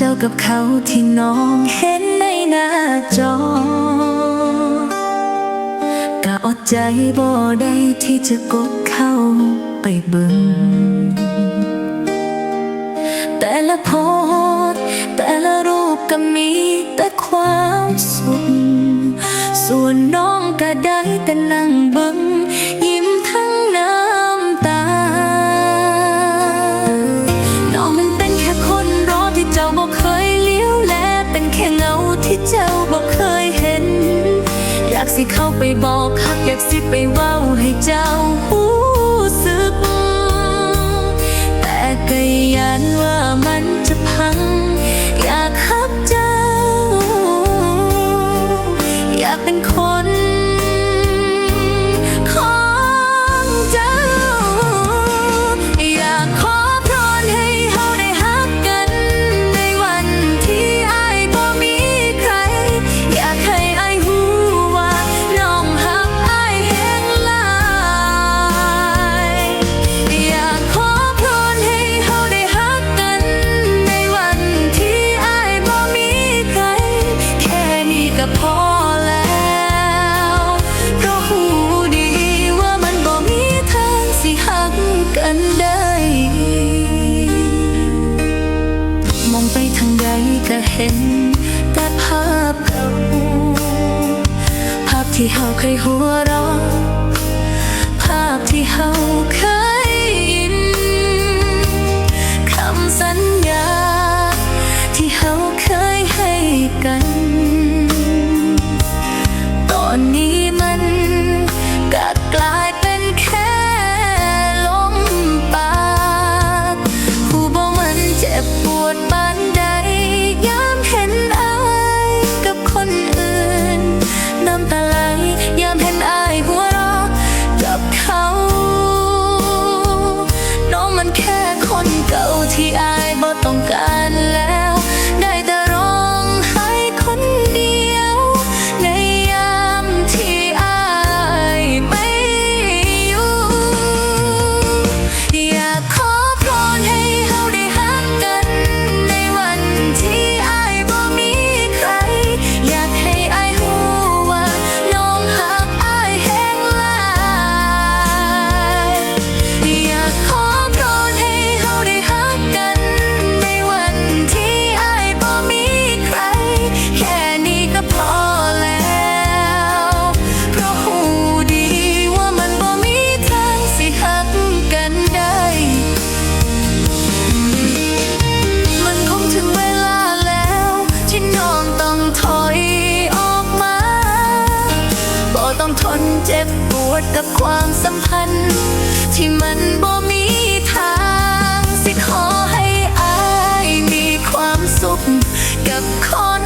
จ้ากับเขาที่น้องเห็นในหน้าจอกะอดใจบ่ได้ที่จะกดเข้าไปเบิ่งแต่ละโพสแต่ละรูปก็มีแต่ความสุขส่วนน้องก็ได้แต่นั่งเบิ่ง เจ้าบอกเคยเห็น อยากสิเข้าไปบอกฮักอยากสิไปเว้าให้เจ้าหู้สึก แต่ก็ยันว่ามันจะพัง อยากฮักเจ้า อยากเป็นคน ที่เฮาเคยหัวเราะภาพที่เฮาเคยยิ้มคำสัญญา ที่เฮาเคยให้กัน ตอนนี้มันก็กลายเป็นแค่ลมปากผู้บ่มันเจ็บปวดปานใด เจ็บปวดกับความสัมพันธ์ ที่มันบ่มีทางสิขอให้อายมีความสุขกับคน